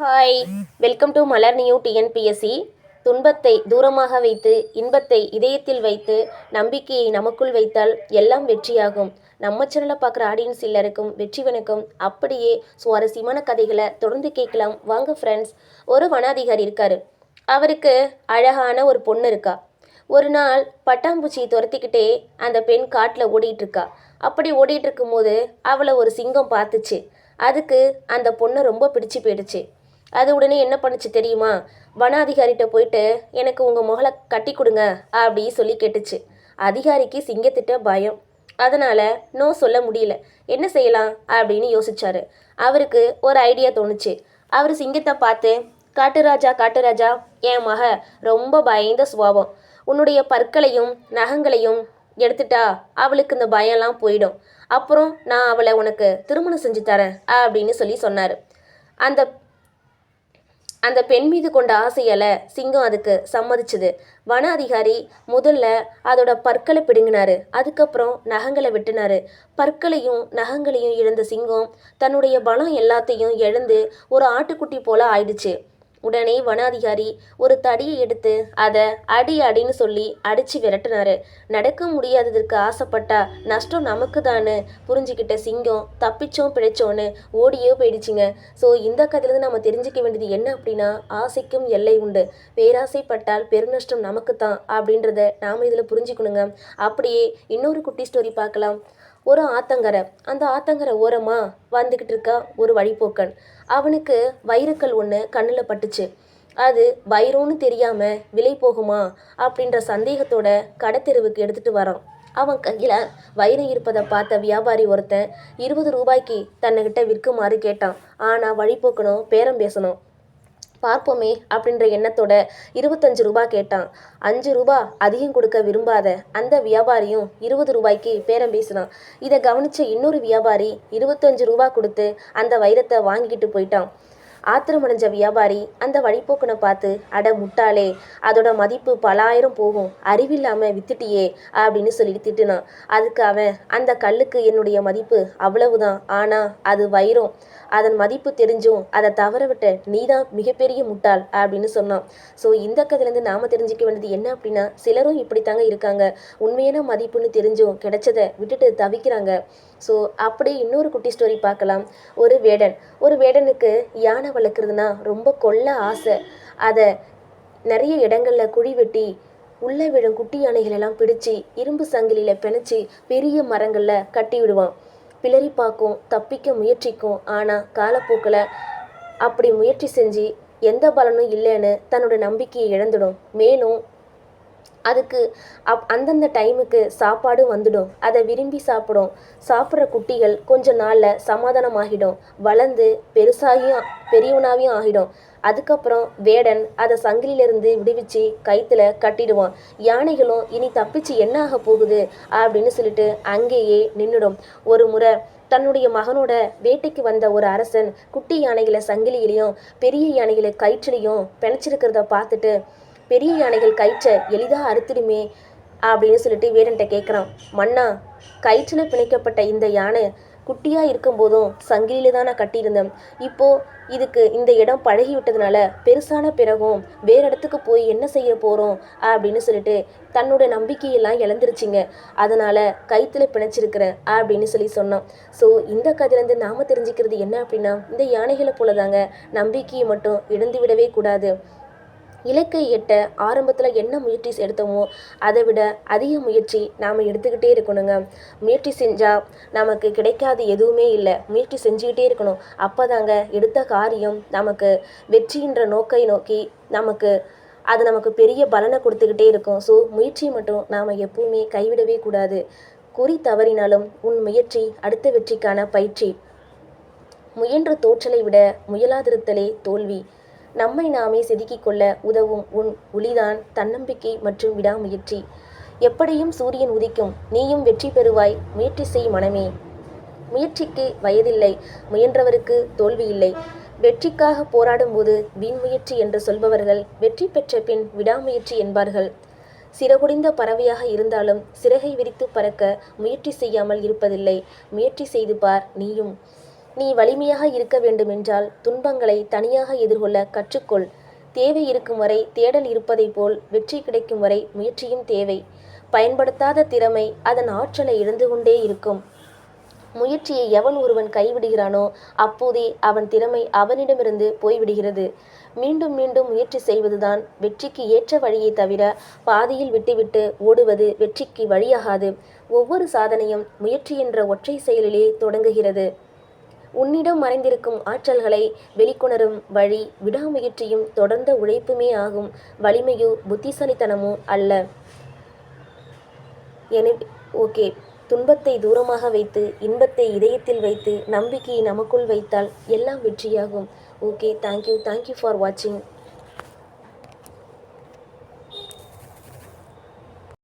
Hi welcome to Malar new TNPSC துன்பத்தை தூரமாக வைத்து இன்பத்தை இதயத்தில் வைத்து நம்பிக்கையை நமக்குள் வைத்தால் எல்லாம் வெற்றியாகும். நம்ம சேனலை பார்க்குற ஆடியன்ஸ் எல்லாருக்கும் வெற்றி வணக்கம். அப்படியே சுவாரஸ்யமான கதைகளை தொடர்ந்து கேட்கலாம். வாங்க ஃப்ரெண்ட்ஸ் ஒரு வனாதிகாரி இருக்காரு. அவருக்கு அழகான ஒரு பொண்ணு இருக்கா. ஒரு நாள் பட்டாம்பூச்சியை துரத்திக்கிட்டே அந்த பெண் காட்டில் ஓடிட்டு இருக்கா. அப்படி ஓடிட்டு இருக்கும்போது அவளை ஒரு சிங்கம் பார்த்துச்சு. அதுக்கு அந்த பொண்ணை ரொம்ப பிடிச்சு போயிடுச்சு. அது உடனே என்ன பண்ணுச்சு தெரியுமா? வன அதிகாரிகிட்ட போயிட்டு எனக்கு உங்கள் முகலை கட்டி கொடுங்க அப்படி சொல்லி கேட்டுச்சு. அதிகாரிக்கு சிங்கத்திட்ட பயம். அதனால் நோ சொல்ல முடியல. என்ன செய்யலாம்? அப்படின்னு யோசிச்சாரு. அவருக்கு ஒரு ஐடியா தோணுச்சு. அவர் சிங்கத்தை பார்த்து காட்டுராஜா காட்டுராஜா என் மக ரொம்ப பயந்த சுபாவம். உன்னுடைய பற்களையும் நகங்களையும் எடுத்துட்டா அவளுக்கு இந்த பயம்லாம் போயிடும். அப்புறம் நான் அவளை உனக்கு திருமணம் செஞ்சு தரேன் அப்படின்னு சொல்லி சொன்னார். அந்த அந்த பெண் மீது கொண்ட ஆசையால் சிங்கம் அதுக்கு சம்மதிச்சுது. வன அதிகாரி முதல்ல அதோட பற்களை பிடுங்கினாரு. அதுக்கப்புறம் நகங்களை வெட்டினாரு. பற்களையும் நகங்களையும் இழந்த சிங்கம் தன்னுடைய பலம் எல்லாத்தையும் இழந்து ஒரு ஆட்டுக்குட்டி போல ஆயிடுச்சு. உடனே வனாதிகாரி ஒரு தடியை எடுத்து அதை அடி அடின்னு சொல்லி அடிச்சு விரட்டினாரு. நடக்க முடியாததற்கு ஆசைப்பட்டா நஷ்டம் நமக்கு தானு புரிஞ்சுக்கிட்ட சிங்கம் தப்பிச்சோம் பிழைச்சோன்னு ஓடியே போயிடுச்சுங்க. ஸோ இந்த கதையிலேருந்து நம்ம தெரிஞ்சுக்க வேண்டியது என்ன அப்படின்னா ஆசைக்கும் எல்லை உண்டு. பேராசைப்பட்டால் பெருநஷ்டம் நமக்கு தான் அப்படின்றத நாம் இதில் புரிஞ்சுக்கணுங்க. அப்படியே இன்னொரு குட்டி ஸ்டோரி பார்க்கலாம். ஒரு ஆத்தங்கரை. அந்த ஆத்தங்கரை ஓரமாக வந்துக்கிட்டு இருக்கா ஒரு வழிப்போக்கன். அவனுக்கு வைரக்கல் ஒன்று கண்ணில் பட்டுச்சு. அது வைரோன்னு தெரியாமல் விலை போகுமா அப்படின்ற சந்தேகத்தோட கடத்தெருவுக்கு எடுத்துகிட்டு வரான். அவன் கையில் வைரம் இருப்பதை பார்த்த வியாபாரி ஒருத்தன் இருபது ரூபாய்க்கு தன்னைக்கிட்ட விற்குமாறு கேட்டான். ஆனால் வழிபோக்கணும் பேரம் பேசணும். பார்ப்போமே அப்படின்ற எண்ணத்தோட இருபத்தஞ்சு ரூபா கேட்டான். அஞ்சு ரூபா அதிகம் கொடுக்க விரும்பாத அந்த வியாபாரியும் இருபது ரூபாய்க்கு பேரம் பேசினான். இதை கவனிச்ச இன்னொரு வியாபாரி இருபத்தஞ்சு ரூபா கொடுத்து அந்த வைரத்தை வாங்கிக்கிட்டு போயிட்டான். ஆத்திரமடைஞ்ச வியாபாரி அந்த வழிப்போக்கனை பார்த்து அட முட்டாளே அதோட மதிப்பு பலாயிரம் போகும். அறிவில்லாமல் வித்துட்டியே அப்படின்னு சொல்லிட்டு திட்டுனான். அதுக்கு அவன் அந்த கல்லுக்கு என்னுடைய மதிப்பு அவ்வளவுதான். ஆனால் அது வைரம். அதன் மதிப்பு தெரிஞ்சும் அதை தவற விட்ட நீதான் மிகப்பெரிய முட்டாள் அப்படின்னு சொன்னான். ஸோ இந்த கதையிலேருந்து நாம தெரிஞ்சுக்க வேண்டியது என்ன அப்படின்னா சிலரும் இப்படித்தாங்க இருக்காங்க. உண்மையான மதிப்புன்னு தெரிஞ்சும் கிடைச்சதை விட்டுட்டு தவிக்கிறாங்க. ஸோ அப்படியே இன்னொரு குட்டி ஸ்டோரி பார்க்கலாம். ஒரு வேடன். ஒரு வேடனுக்கு யானை வளர்க்குறதுனா ரொம்ப கொள்ள ஆசை. அதை நிறைய இடங்களில் குழி வெட்டி உள்ளே விழும் குட்டி யானைகள் எல்லாம் பிடிச்சு இரும்பு சங்கிலியில் பிணைச்சி பெரிய மரங்களில் கட்டி விடுவான். பிளறி பார்க்கும் தப்பிக்க முயற்சிக்கும். ஆனால் காலப்போக்கில் அப்படி முயற்சி செஞ்சு எந்த பலனும் இல்லைன்னு தன்னோட நம்பிக்கையை இழந்துடும். மேலும் அதுக்கு அப் அந்தந்த டைமுக்கு சாப்பாடும் வந்துடும். அதை விரும்பி சாப்பிடும். சாப்பிட்ற குட்டிகள் கொஞ்ச நாளில் சமாதானமாகிடும். வளர்ந்து பெருசாகியும் பெரியவனாவையும் ஆகிடும். அதுக்கப்புறம் வேடன் அதை சங்கிலிருந்து விடுவிச்சு கயித்துல கட்டிடுவான். யானைகளும் இனி தப்பிச்சு என்ன ஆக போகுது? அப்படின்னு சொல்லிட்டு அங்கேயே நின்றுடும் ஒரு முறை தன்னுடைய மகனோட வேட்டைக்கு வந்த ஒரு அரசன் குட்டி யானைகளை சங்கிலியிலையும் பெரிய யானைகளை கயிற்றுலையும் பிணைச்சிருக்கிறத பார்த்துட்டு பெரிய யானைகள் கயிற்றை எளிதாக அறுத்துடுமே அப்படின்னு சொல்லிட்டு வீரன்ட்ட கேட்குறான் மன்னா கயிற்றில் பிணைக்கப்பட்ட இந்த யானை குட்டியாக இருக்கும்போதும் சங்கிலியில தான் நான் கட்டியிருந்தேன். இப்போது இதுக்கு இந்த இடம் பழகி விட்டதுனால பெருசான பிறகும் வேற இடத்துக்கு போய் என்ன செய்ய போகிறோம் அப்படின்னு சொல்லிட்டு தன்னோட நம்பிக்கையெல்லாம் இழந்துருச்சிங்க. அதனால் கயிற்றுல பிணைச்சிருக்கிறேன் அப்படின்னு சொல்லி சொன்னான். ஸோ இந்த கதையிலேருந்து நாம் தெரிஞ்சுக்கிறது என்ன அப்படின்னா இந்த யானைகளை போல தாங்க நம்பிக்கையை மட்டும் இழந்து விடவே கூடாது. இலக்கை எட்ட ஆரம்பத்தில் என்ன முயற்சி எடுத்தோமோ அதை விட அதிக முயற்சி நாம் எடுத்துக்கிட்டே இருக்கணுங்க. முயற்சி செஞ்சால் நமக்கு கிடைக்காது எதுவுமே இல்லை. முயற்சி செஞ்சுக்கிட்டே இருக்கணும். அப்போ தாங்க எடுத்த காரியம் நமக்கு வெற்றின்ற நோக்கை நோக்கி நமக்கு அது நமக்கு பெரிய பலனை கொடுத்துக்கிட்டே இருக்கும். ஸோ முயற்சி மட்டும் நாம் எப்பவுமே கைவிடவே கூடாது. குறி தவறினாலும் உன் முயற்சி அடுத்த வெற்றிக்கான பயிற்சி. முயன்ற தோற்றலை விட முயலாதிருத்தலே தோல்வி. நம்மை நாமே செதுக்கிக் கொள்ள உதவும் உன் ஒளிதான் தன்னம்பிக்கை மற்றும் விடாமுயற்சி. எப்படியும் சூரியன் உதிக்கும் நீயும் வெற்றி பெறுவாய் முயற்சி செய் மனமே. முயற்சிக்கு வயதில்லை முயன்றவருக்கு தோல்வி இல்லை. வெற்றிக்காக போராடும்போது வீண் முயற்சி என்று சொல்பவர்கள் வெற்றி பெற்ற பின் விடாமுயற்சி என்பார்கள். சிறகுடிந்த பறவையாக இருந்தாலும் சிறகை விரித்து பறக்க முயற்சி செய்யாமல் இருப்பதில்லை. முயற்சி செய்து பார் நீயும். நீ வலிமையாக இருக்க வேண்டுமென்றால் துன்பங்களை தனியாக எதிர்கொள்ள கற்றுக்கொள். தேவை இருக்கும் வரை தேடல் இருப்பதைப் போல் வெற்றி கிடைக்கும் வரை முயற்சியும் தேவை. பயன்படுத்தாத திறமை அதன் ஆற்றலை இழந்து கொண்டே இருக்கும். முயற்சியை எவன் ஒருவன் கைவிடுகிறானோ அப்போதே அவன் திறமை அவனிடமிருந்து போய்விடுகிறது. மீண்டும் மீண்டும் முயற்சி செய்வதுதான் வெற்றிக்கு ஏற்ற வழியை தவிர பாதியில் விட்டுவிட்டு ஓடுவது வெற்றிக்கு வழியாகாது. ஒவ்வொரு சாதனையும் முயற்சி என்ற ஒற்றை செயலிலே தொடங்குகிறது. உன்னிடம் மறைந்திருக்கும் ஆற்றல்களை வெளிக்கொணரும் வழி விடாமுயற்சியும் தொடர்ந்த உழைப்புமே ஆகும். வலிமையோ புத்திசாலித்தனமோ அல்ல. எனவே ஓகே. துன்பத்தை தூரமாக வைத்து இன்பத்தை இதயத்தில் வைத்து நம்பிக்கையை நமக்குள் வைத்தால் எல்லாம் வெற்றியாகும். ஓகே தேங்க்யூ தேங்க்யூ ஃபார் வாட்சிங்